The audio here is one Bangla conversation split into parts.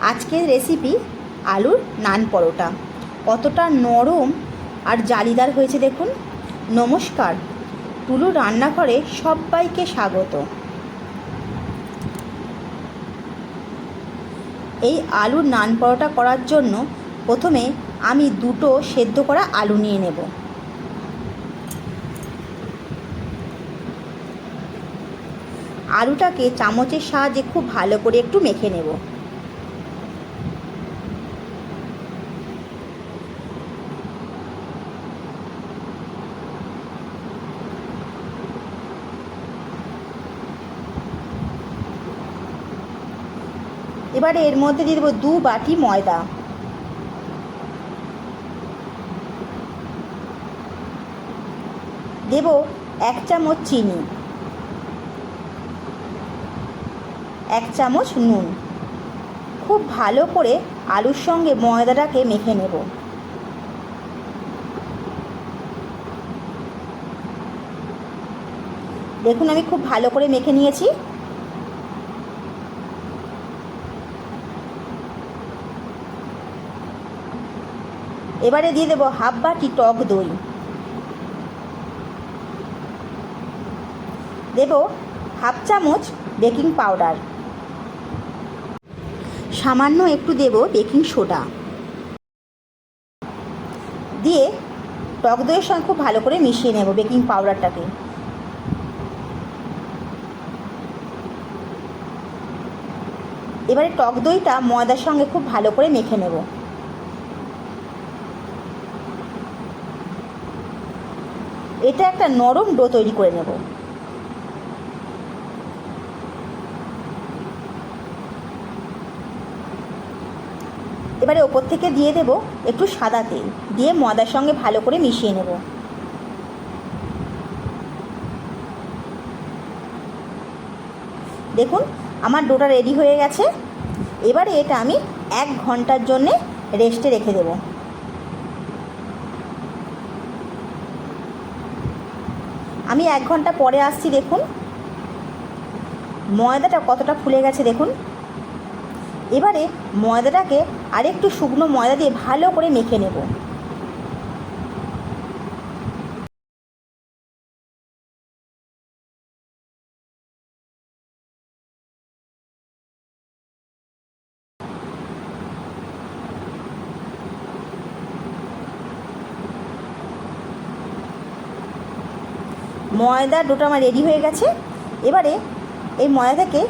আজকের রেসিপি আলুর নান পরোটা। কতটা নরম আর জালিদার হয়েছে দেখুন। নমস্কার। টুলু রান্নাঘরে সবাইকে স্বাগত। এই আলুর নান পরোটা করার জন্য প্রথমে আমি দুটো সেদ্ধ করা আলু নিয়ে নেব। আলুটাকে চামচের সাহায্যে খুব ভালো করে একটু মেখে নেব। এবারে এর মধ্যে দিয়ে দেবো দু বাটি ময়দা। দেব এক চামচ চিনি। এক চামচ নুন। খুব ভালো করে আলুর সঙ্গে ময়দাটাকে মেখে নেব। দেখুন আমি খুব ভালো করে মেখে নিয়েছি। এবারে দিয়ে দেবো হাফ বাটি টক দই। দেব হাফ চামচ বেকিং পাউডার। সামান্য একটু দেব বেকিং সোডা। দিয়ে টক দইয়ের সঙ্গে খুব ভালো করে মিশিয়ে নেব বেকিং পাউডারটাকে। এবারে টক দইটা ময়দার সঙ্গে খুব ভালো করে মেখে নেব। এটা একটা নরম ডো তৈরি করে নেব। এবারে ওপর থেকে দিয়ে দেব একটু সাদা তেল, দিয়ে ময়দার সঙ্গে ভালো করে মিশিয়ে নেব। দেখুন, আমার ডোটা রেডি হয়ে গেছে। এবারে এটা আমি এক ঘণ্টার জন্যে রেস্টে রেখে দেবো। আমি এক ঘণ্টা পরে আসছি, দেখুন। ময়দাটা কতটা ফুলে গেছে, দেখুন। এবারে ময়দাটাকে আরেকটু শুকনো ময়দা দিয়ে ভালো করে মেখে নেব। ময়দা ডোটা আমার রেডি হয়ে গেছে। এবারে এই ময়দাকে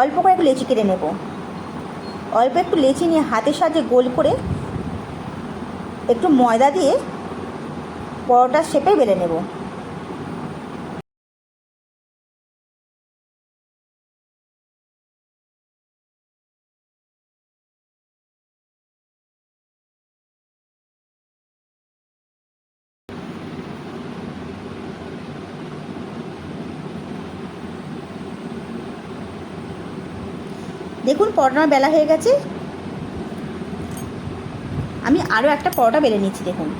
অল্প করে একটু লেচি কেটে নেব। অল্প একটু লেচি নিয়ে হাতের সাহায্যে গোল করে একটু ময়দা দিয়ে পরোটার শেপে বেলে নেব। দেখুন পরোটার বেলা হয়ে গেছে। আমি আরও একটা পরোটা বেলে নিচ্ছি, দেখুন।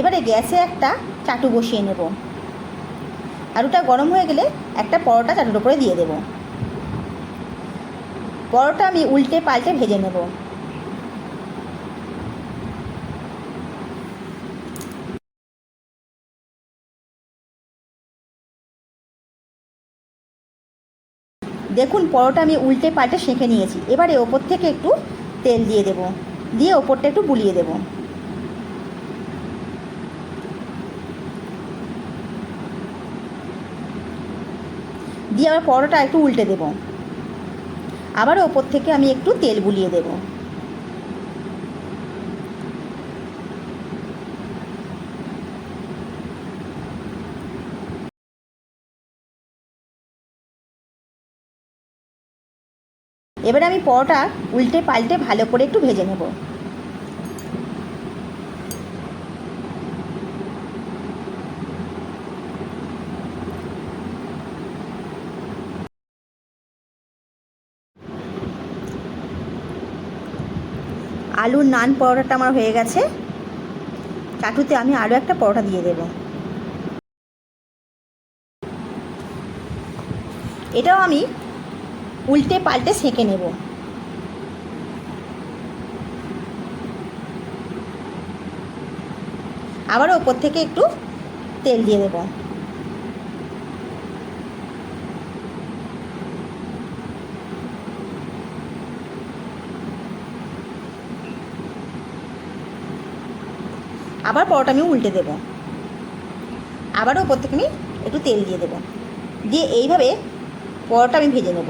এবারে গ্যাসে একটা চাটু বসিয়ে নেব। আলুটা গরম হয়ে গেলে একটা পরোটা চাটুর উপরে দিয়ে দেব। পরোটা আমি উল্টে পাল্টে ভেজে নেব। দেখুন, পরোটা আমি উল্টে পাল্টে সেঁকে নিয়েছি। এবারে ওপর থেকে একটু তেল দিয়ে দেব। দিয়ে ওপরটা একটু বুলিয়ে দেবো। দিয়ে আবার পরোটা একটু উল্টে দেব। আবার ওপর থেকে আমি একটু তেল বুলিয়ে দেব। এবারে আমি পরোটা উল্টে পাল্টে ভালো করে একটু ভেজে নেব। আলুর নান পরোটাটা আমার হয়ে গেছে। চাটুতে আমি আরও একটা পরোটা দিয়ে দেব। এটাও আমি উল্টে পাল্টে সেঁকে নেব। আবারও ওপর থেকে একটু তেল দিয়ে দেবো। আবার পরোটা আমি উল্টে দেবো। আবারও ওপর থেকে আমি একটু তেল দিয়ে দেবো। দিয়ে এইভাবে পরোটা আমি ভেজে নেব।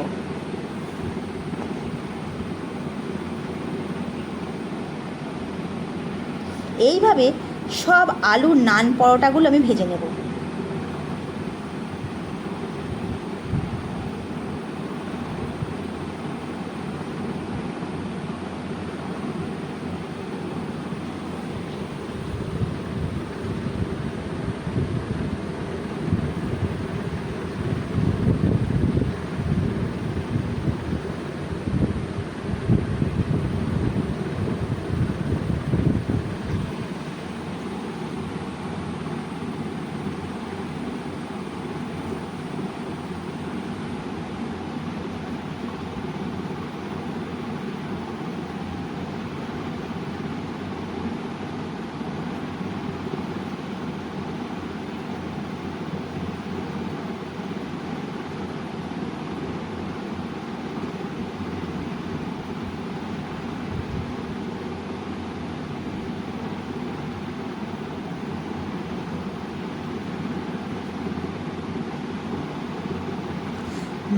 এইভাবে সব আলু নান পরোটাগুলো আমি ভেজে নেব।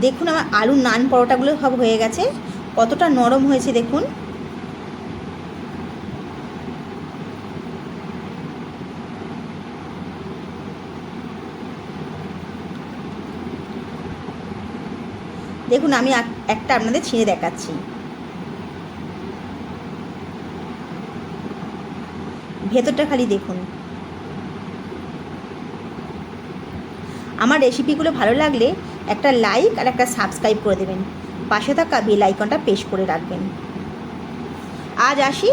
দেখুন আমার আলুর নান পরোটাগুলো সব হয়ে গেছে। কতটা নরম হয়েছে দেখুন। দেখুন আমি একটা আপনাদের ছিঁড়ে দেখাচ্ছি। ভেতরটা খালি দেখুন। আমার রেসিপিগুলো ভালো লাগলে একটা লাইক আর একটা সাবস্ক্রাইব করে দেবেন। পাশে থাকা বেল আইকনটা পেশ করে রাখবেন। আজ আসি